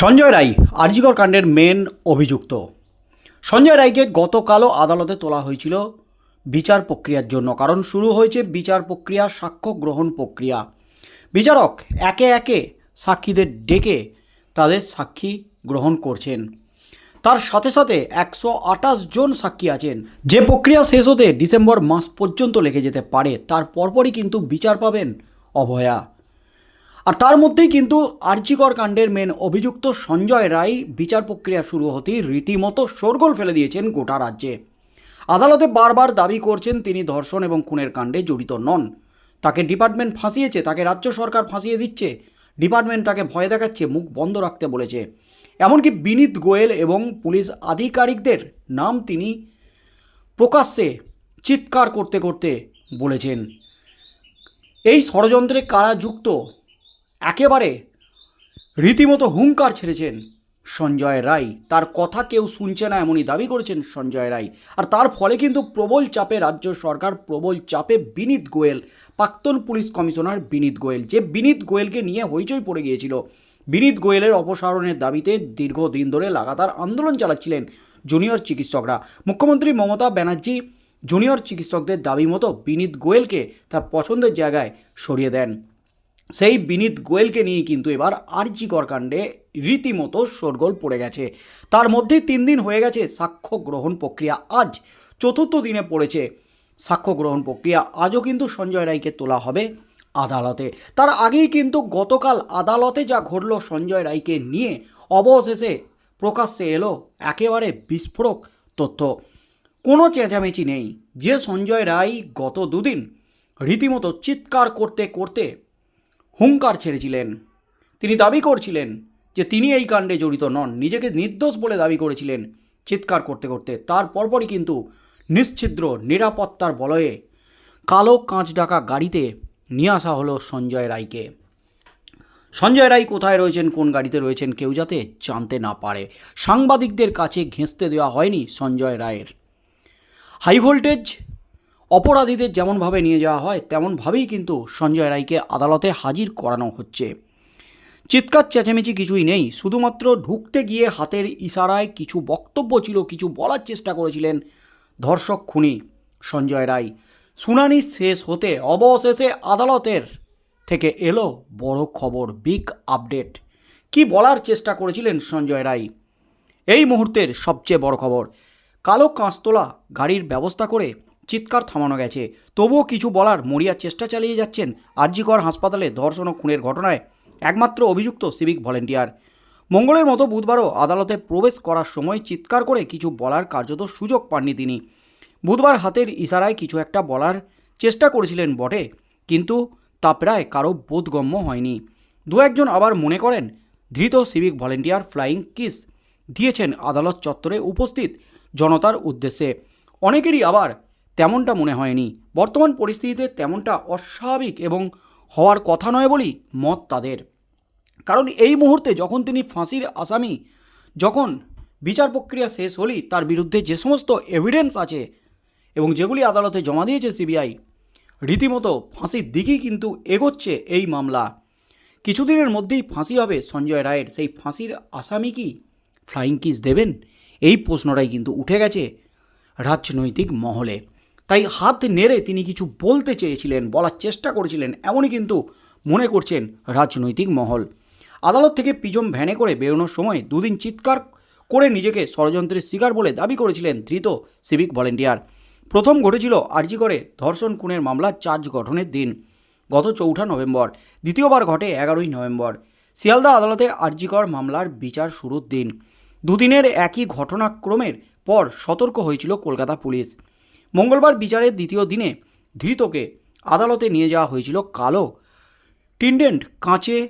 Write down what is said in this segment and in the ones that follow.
সঞ্জয় রায়, আরজিকর কাণ্ডের মেন অভিযুক্ত। সঞ্জয় রায়কে গতকালও আদালতে তোলা হয়েছিল বিচার প্রক্রিয়ার জন্য, কারণ শুরু হয়েছে বিচার প্রক্রিয়া, সাক্ষ্য গ্রহণ প্রক্রিয়া। বিচারক একে একে সাক্ষীদের ডেকে তাদের সাক্ষী গ্রহণ করছেন। তার সাথে সাথে একশো আঠাশ জন সাক্ষী আছেন। যে প্রক্রিয়া শেষ হতে ডিসেম্বর মাস পর্যন্ত লেগে যেতে পারে, তার পরপরই কিন্তু বিচার পাবেন অভয়া। আর তার মধ্যেই কিন্তু আর্জিকর কাণ্ডের মেন অভিযুক্ত সঞ্জয় রায় বিচার প্রক্রিয়া শুরু হতেই রীতিমতো শোরগোল ফেলে দিয়েছেন গোটা রাজ্যে। আদালতে বারবার দাবি করছেন তিনি ধর্ষণ এবং খুনের কাণ্ডে জড়িত নন। তাকে ডিপার্টমেন্ট ফাঁসিয়েছে, তাকে রাজ্য সরকার ফাঁসিয়ে দিচ্ছে, ডিপার্টমেন্ট তাকে ভয় দেখাচ্ছে, মুখ বন্ধ রাখতে বলেছে। এমনকি বিনীত গোয়েল এবং পুলিশ আধিকারিকদের নাম তিনি প্রকাশ্যে চিৎকার করতে করতে বলেছেন। এই ষড়যন্ত্রে কারা যুক্ত? একেবারে রীতিমতো হুঙ্কার ছেড়েছেন সঞ্জয় রায়। তার কথা কেউ শুনছে না এমনই দাবি করেছেন সঞ্জয় রায়। আর তার ফলে কিন্তু প্রবল চাপে রাজ্য সরকার, প্রবল চাপে বিনীত গোয়েল, প্রাক্তন পুলিশ কমিশনার বিনীত গোয়েল। যে বিনীত গোয়েলকে নিয়ে হইচই পড়ে গিয়েছিল, বিনীত গোয়েলের অপসারণের দাবিতে দীর্ঘদিন ধরে লাগাতার আন্দোলন চালাচ্ছিলেন জুনিয়র চিকিৎসকরা। মুখ্যমন্ত্রী মমতা ব্যানার্জি জুনিয়র চিকিৎসকদের দাবি মতো বিনীত গোয়েলকে তার পছন্দের জায়গায় সরিয়ে দেন। সেই বিনীত গোয়েলকে নিয়ে কিন্তু এবার আরজিকর করকাণ্ডে রীতিমতো শোরগোল পড়ে গেছে। তার মধ্যেই তিন দিন হয়ে গেছে সাক্ষ্য গ্রহণ প্রক্রিয়া। আজ চতুর্থ দিনে পড়েছে সাক্ষ্য গ্রহণ প্রক্রিয়া। আজও কিন্তু সঞ্জয় রায়কে তোলা হবে আদালতে। তার আগেই কিন্তু গতকাল আদালতে যা ঘটল সঞ্জয় রায়কে নিয়ে, অবশেষে প্রকাশ্যে এলো একেবারে বিস্ফোরক তথ্য। কোনো চেঁচামেচি নেই। যে সঞ্জয় রায় গত দুদিন রীতিমতো চিৎকার করতে করতে হুঙ্কার ছেড়েছিলেন। তিনি দাবি করছিলেন যে তিনি এই কাণ্ডে জড়িত নন। নিজেকে নির্দোষ বলে দাবি করেছিলেন চিৎকার করতে করতে। তার পরপরই কিন্তু নিশ্ছিদ্র, নিরাপত্তার বলয়ে কালো কাঁচ ডাকা গাড়িতে নিয়ে আসা হলো সঞ্জয় রায়কে। সঞ্জয় রায় কোথায় রয়েছেন, কোন গাড়িতে রয়েছেন কেউ যাতে জানতে না পারে। সাংবাদিকদের কাছে ঘেঁষতে দেওয়া হয়নি সঞ্জয় রায়ের। হাই ভোল্টেজ অপরাধীদের যেমনভাবে নিয়ে যাওয়া হয়, তেমনভাবেই কিন্তু সঞ্জয় রায়কে আদালতে হাজির করানো হচ্ছে। চিৎকার, চেঁচামেচি কিছুই নেই, শুধুমাত্র ঢুকতে গিয়ে হাতের ইশারায় কিছু বক্তব্য ছিল, কিছু বলার চেষ্টা করেছিলেন ধর্ষক খুনি সঞ্জয় রায়। শুনানি শেষ হতে অবশেষে আদালতের থেকে এলো বড় খবর বিগ আপডেট কি বলার চেষ্টা করেছিলেন সঞ্জয় রায়? এই মুহূর্তের সবচেয়ে বড় খবর, কালো কাঁচতোলা গাড়ির ব্যবস্থা করে চিৎকার থামানো গেছে। তবুও কিছু বলার মরিয়ার চেষ্টা চালিয়ে যাচ্ছেন আরজিকর হাসপাতালে ধর্ষণ ও খুনের ঘটনায় একমাত্র অভিযুক্ত সিভিক ভলেন্টিয়ার। মঙ্গলের মতো বুধবারও আদালতে প্রবেশ করার সময় চিৎকার করে কিছু বলার কার্যত সুযোগ পাননি তিনি। বুধবার হাতের ইশারায় কিছু একটা বলার চেষ্টা করেছিলেন বটে, কিন্তু তা প্রায় কারও বোধগম্য হয়নি। দু একজন আবার মনে করেন, ধৃত সিভিক ভলেন্টিয়ার ফ্লাইং কিস দিয়েছেন আদালত চত্বরে উপস্থিত জনতার উদ্দেশ্যে। অনেকেরই আবার তেমনটা মনে হয়নি। বর্তমান পরিস্থিতিতে তেমনটা অস্বাভাবিক এবং হওয়ার কথা নয় বলি মত তাদের। কারণ এই মুহূর্তে যখন তিনি ফাঁসির আসামি, যখন বিচার প্রক্রিয়া শেষ হলেই তার বিরুদ্ধে যে সমস্ত এভিডেন্স আছে এবং যেগুলি আদালতে জমা দিয়েছে সিবিআই রীতিমতো ফাঁসির দিকেই কিন্তু এগোচ্ছে এই মামলা। কিছুদিনের মধ্যেই ফাঁসি হবে সঞ্জয় রায়ের। সেই ফাঁসির আসামি কি? ফ্লাইং কিস দেবেন? এই প্রশ্নটাই কিন্তু উঠে গেছে রাজনৈতিক মহলে। তাই হাত নেড়ে তিনি কিছু বলতে চেয়েছিলেন, বলার চেষ্টা করেছিলেন, এমনই কিন্তু মনে করছেন রাজনৈতিক মহল। আদালত থেকে পিজম ভ্যানে করে বেরোনোর সময় দুদিন চিৎকার করে নিজেকে ষড়যন্ত্রের শিকার বলে দাবি করেছিলেন ধৃত সিভিক ভলেন্টিয়ার। প্রথম ঘটেছিল আরজি করে ধর্ষণ খুনের মামলা চার্জ গঠনের দিন, গত চৌঠা নভেম্বর। দ্বিতীয়বার ঘটে এগারোই নভেম্বর। শিয়ালদা আদালতে আরজিকর মামলার বিচার শুরুর দিন। দুদিনের একই ঘটনাক্রমের পর সতর্ক হয়েছিল কলকাতা পুলিশ। মঙ্গলবার বিচারের দ্বিতীয় দিনে ধৃতকে আদালতে নিয়ে যাওয়া হয়েছিল কালো। টিন্ডেন্ট কাঁচে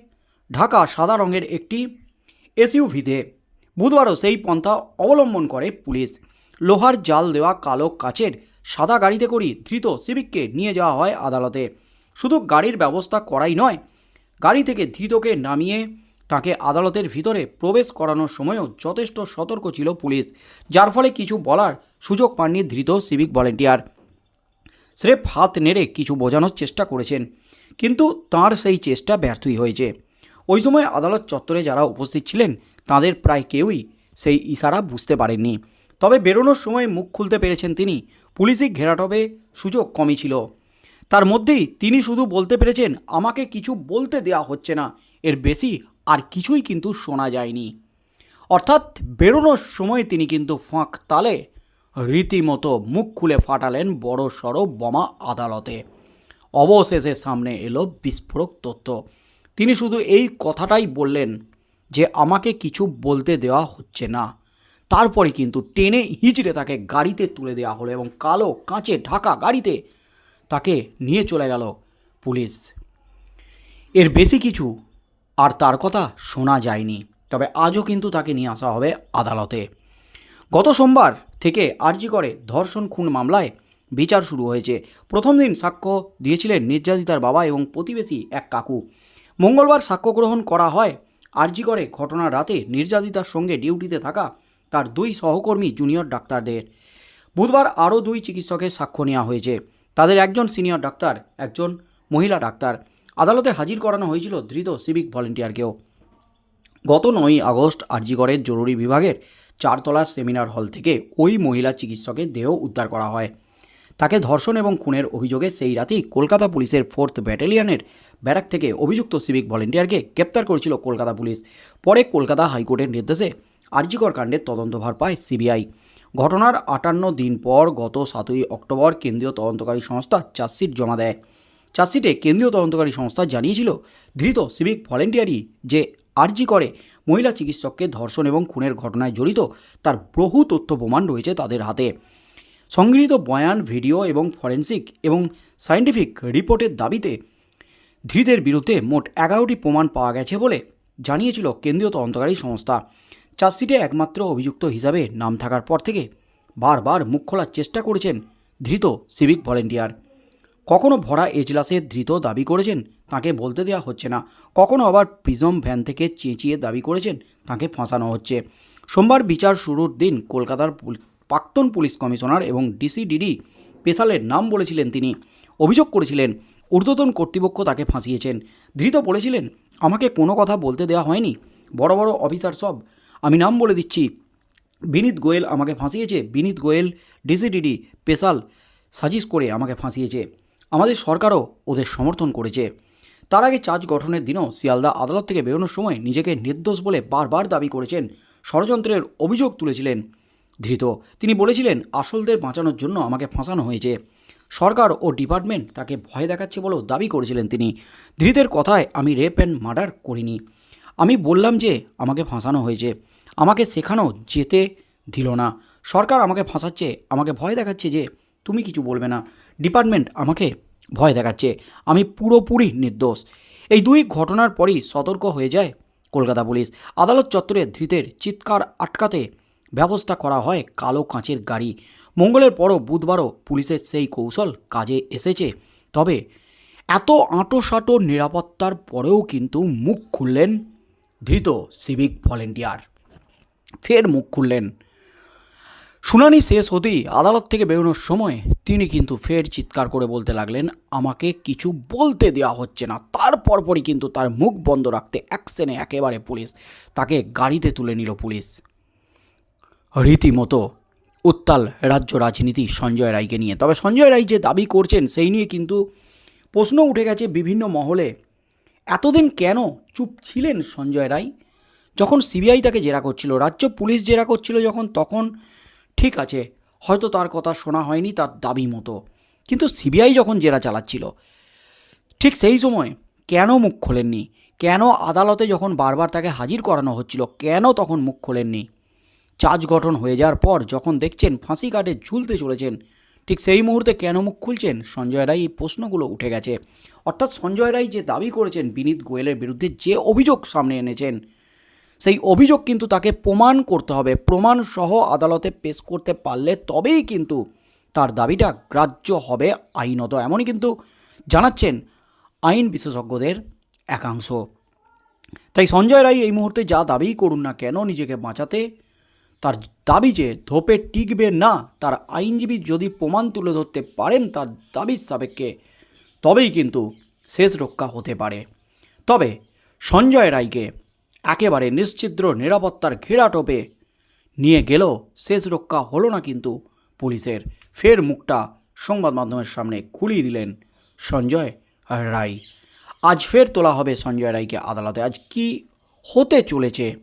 ঢাকা সাদা রঙের একটি এসইউভিতে। বুধবারও সেই পন্থা অবলম্বন করে পুলিশ। লোহার জাল দেওয়া কালো কাচের সাদা গাড়িতে করেই ধৃত সিভিককে নিয়ে যাওয়া হয় আদালতে। শুধু গাড়ির ব্যবস্থা করাই নয়, গাড়ি থেকে ধৃতকে নামিয়ে তাকে আদালতের ভিতরে প্রবেশ করানোর সময়ও যথেষ্ট সতর্ক ছিল পুলিশ, যার ফলে কিছু বলার সুযোগ পাননি ধৃত সিভিক ভলেন্টিয়ার। স্রেফ হাত নেড়ে কিছু বোঝানোর চেষ্টা করেছেন, কিন্তু তার সেই চেষ্টা ব্যর্থই হয়েছে। ওই সময় আদালত চত্বরে যারা উপস্থিত ছিলেন, তাদের প্রায় কেউই সেই ইশারা বুঝতে পারেননি। তবে বেরোনোর সময় মুখ খুলতে পেরেছেন তিনি, পুলিশি ঘেরাটবে সুযোগ কমই ছিল। তার মধ্যেই তিনি শুধু বলতে পেরেছেন, আমাকে কিছু বলতে দেয়া হচ্ছে না, এর বেশি আর কিছুই কিন্তু শোনা যায়নি। অর্থাৎ বেরোনোর সময় তিনি কিন্তু ফাঁক তালে রীতিমতো মুখ খুলে ফাটালেন বড় সড়ো বোমা আদালতে। অবশেষে সামনে এলো বিস্ফোরক তথ্য। তিনি শুধু এই কথাটাই বললেন যে আমাকে কিছু বলতে দেওয়া হচ্ছে না। তারপরে কিন্তু টেনে হিঁচড়ে তাকে গাড়িতে তুলে দেওয়া হলো এবং কালো কাঁচে ঢাকা গাড়িতে তাকে নিয়ে চলে গেল পুলিশ। এর বেশি কিছু আর তার কথা শোনা যায়নি। তবে আজও কিন্তু তাকে নিয়ে আসা হবে আদালতে। গত সোমবার থেকে আর্জি করে ধর্ষণ খুন মামলায় বিচার শুরু হয়েছে। প্রথম দিন সাক্ষ্য দিয়েছিলেন নির্যাতিতার বাবা এবং প্রতিবেশী এক কাকু। মঙ্গলবার সাক্ষ্য গ্রহণ করা হয়, আর্জি করে ঘটনার রাতে নির্যাতিতার সঙ্গে ডিউটিতে থাকা তার দুই সহকর্মী জুনিয়র ডাক্তারদের। বুধবার আরও দুই চিকিৎসকের সাক্ষ্য নেওয়া হয়েছে। তাদের একজন সিনিয়র ডাক্তার, একজন মহিলা ডাক্তার। আদালতে হাজির করানো হয়েছিল ধৃত সিভিক ভলেন্টিয়ারকেও। গত নয়ই আগস্ট আরজিগড়ের জরুরি বিভাগের চারতলা সেমিনার হল থেকে ওই মহিলা চিকিৎসকের দেহ উদ্ধার করা হয়। তাকে ধর্ষণ এবং খুনের অভিযোগে সেই রাতেই কলকাতা পুলিশের ফোর্থ ব্যাটালিয়নের ব্যারাক থেকে অভিযুক্ত সিভিক ভলেন্টিয়ারকে গ্রেপ্তার করেছিল কলকাতা পুলিশ। পরে কলকাতা হাইকোর্টের নির্দেশে আরজিকর কাণ্ডের তদন্তভার পায় সিবিআই। ঘটনার আটান্ন দিন পর গত সাতই অক্টোবর কেন্দ্রীয় তদন্তকারী সংস্থা চার্জশিট জমা দেয়। চার্জশিটে কেন্দ্রীয় তদন্তকারী সংস্থা জানিয়েছিল, ধৃত সিভিক ভলেন্টিয়ারই যে আর্জি করে, মহিলা চিকিৎসককে ধর্ষণ এবং খুনের ঘটনায় জড়িত, তার বহু তথ্য প্রমাণ রয়েছে তাদের হাতে। সংগৃহীত বয়ান, ভিডিও এবং ফরেন্সিক এবং সায়েন্টিফিক রিপোর্টের দাবিতে ধৃতের বিরুদ্ধে মোট এগারোটি প্রমাণ পাওয়া গেছে বলে জানিয়েছিল কেন্দ্রীয় তদন্তকারী সংস্থা। চার্জশিটে একমাত্র অভিযুক্ত হিসাবে নাম থাকার পর থেকে বারবার মুখ খোলার চেষ্টা করেছেন ধৃত সিভিক ভলেন্টিয়ার। কখনো ভরা এজলাসে ধৃত দাবি করেছেন? তাকে বলতে দেওয়া হচ্ছে না। কখনো আবার প্রিজম ভ্যান থেকে চেঁচিয়ে দাবি করেছেন? তাকে ফাঁসানো হচ্ছে। সোমবার বিচার শুরুর দিন কলকাতার প্রাক্তন পুলিশ কমিশনার এবং ডিসিডিডি পেশালের নাম বলেছিলেন তিনি। অভিযোগ করেছিলেন, ঊর্ধ্বতন কর্তৃপক্ষ তাকে ফাঁসিয়েছেন। ধৃত বলেছিলেন, আমাকে কোনো কথা বলতে দেওয়া হয়নি। বড় বড় অফিসার সব। আমি নাম বলে দিচ্ছি। বিনীত গোয়েল আমাকে ফাঁসিয়েছে। বিনীত গোয়েল, ডিসিডিডি, পেশাল সাজিশ করে আমাকে ফাঁসিয়েছে। আমাদের সরকারও ওদের সমর্থন করেছে। তার আগে চার্জ গঠনের দিনও শিয়ালদা আদালত থেকে বেরোনোর সময় নিজেকে নির্দোষ বলে বারবার দাবি করেছেন ষড়যন্ত্রের অভিযোগ তুলেছিলেন। ধৃত, তিনি বলেছিলেন, আসলদের বাঁচানোর জন্য আমাকে ফাঁসানো হয়েছে। সরকার ও ডিপার্টমেন্ট তাকে ভয় দেখাচ্ছে বলেও দাবি করেছিলেন তিনি। ধৃতের কথায়, আমি রেপ অ্যান্ড মার্ডার করিনি। আমি বললাম যে আমাকে ফাঁসানো হয়েছে। আমাকে শেখানো যেতে দিল না। সরকার আমাকে ফাঁসাচ্ছে, আমাকে ভয় দেখাচ্ছে যে তুমি কিছু বলবে না। ডিপার্টমেন্ট আমাকে ভয় দেখাচ্ছে। আমি পুরোপুরি নির্দোষ। এই দুই ঘটনার পরই সতর্ক হয়ে যায় কলকাতা পুলিশ। আদালত চত্বরে ধৃতের চিৎকার আটকাতে ব্যবস্থা করা হয় কালো কাঁচের গাড়ি। মঙ্গলের পরও বুধবারও পুলিশের সেই কৌশল কাজে এসেছে। তবে এত আঁটোসাঁটো নিরাপত্তার পরেও কিন্তু মুখ খুললেন ধৃত সিভিক ভলেন্টিয়ার। ফের মুখ খুললেন। শুনানি শেষ হতেই আদালত থেকে বেরোনোর সময় তিনি কিন্তু ফের চিৎকার করে বলতে লাগলেন, আমাকে কিছু বলতে দেওয়া হচ্ছে না। তারপর পরই কিন্তু তার মুখ বন্ধ রাখতে অ্যাকশনে একেবারে পুলিশ তাকে গাড়িতে তুলে নিল পুলিশ। রীতিমতো উত্তাল রাজ্য রাজনীতি সঞ্জয় রায়কে নিয়ে। তবে সঞ্জয় রায় যে দাবি করছেন, সেই নিয়ে কিন্তু প্রশ্ন উঠে গেছে বিভিন্ন মহলে। এতদিন কেন চুপ ছিলেন সঞ্জয় রায়? যখন সিবিআই তাকে জেরা করছিল, রাজ্য পুলিশ জেরা করছিল যখন, তখন ঠিক আছে, হয়তো তার কথা শোনা হয়নি তার দাবি মতো। কিন্তু সিবিআই যখন জেরা চালাচ্ছিল, ঠিক সেই সময় কেন মুখ খোলেননি? কেন আদালতে যখন বারবার তাকে হাজির করানো হচ্ছিল, কেন তখন মুখ খোলেননি? চার্জ গঠন হয়ে যাওয়ার পর যখন দেখছেন ফাঁসি কাটে ঝুলতে চলেছেন, ঠিক সেই মুহূর্তে কেন মুখ খুলছেন? সঞ্জয় রায় এই প্রশ্নগুলো উঠে গেছে। অর্থাৎ সঞ্জয় রায় যে দাবি করেছেন বিনীত গোয়েলের বিরুদ্ধে যে অভিযোগ সামনে এনেছেন সেই অভিযোগ কিন্তু তাকে প্রমাণ করতে হবে। প্রমাণ সহ আদালতে পেশ করতে পারলে তবেই কিন্তু তার দাবিটা গ্রাহ্য হবে আইনত। এমনই কিন্তু জানাচ্ছেন আইন বিশেষজ্ঞদের একাংশ। তাই সঞ্জয় রায় এই মুহূর্তে যা দাবি করুন না কেন নিজেকে বাঁচাতে, তার দাবি যে ধোপে টিকবে না, তার আইনজীবী যদি প্রমাণ তুলে ধরতে পারেন তার দাবির সাপেক্ষে, তবেই কিন্তু শেষ রক্ষা হতে পারে। তবে সঞ্জয় রায়কে একেবারে নিশ্চিদ্র নিরাপত্তার ঘেরাটোপে নিয়ে গেল, শেষ রক্ষা হলো না কিন্তু। পুলিশের ফের মুখটা সংবাদ মাধ্যমের সামনে খুলিয়ে দিলেন সঞ্জয় রায়। আজ ফের তোলা হবে সঞ্জয় রায়কে আদালতে। আজ কি হতে চলেছে?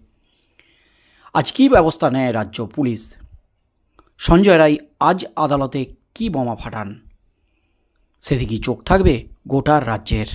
আজ কি ব্যবস্থা নেয় রাজ্য পুলিশ? সঞ্জয় রায় আজ আদালতে কি বোমা ফাটান? সেদিকে চোখ থাকবে গোটা রাজ্যের?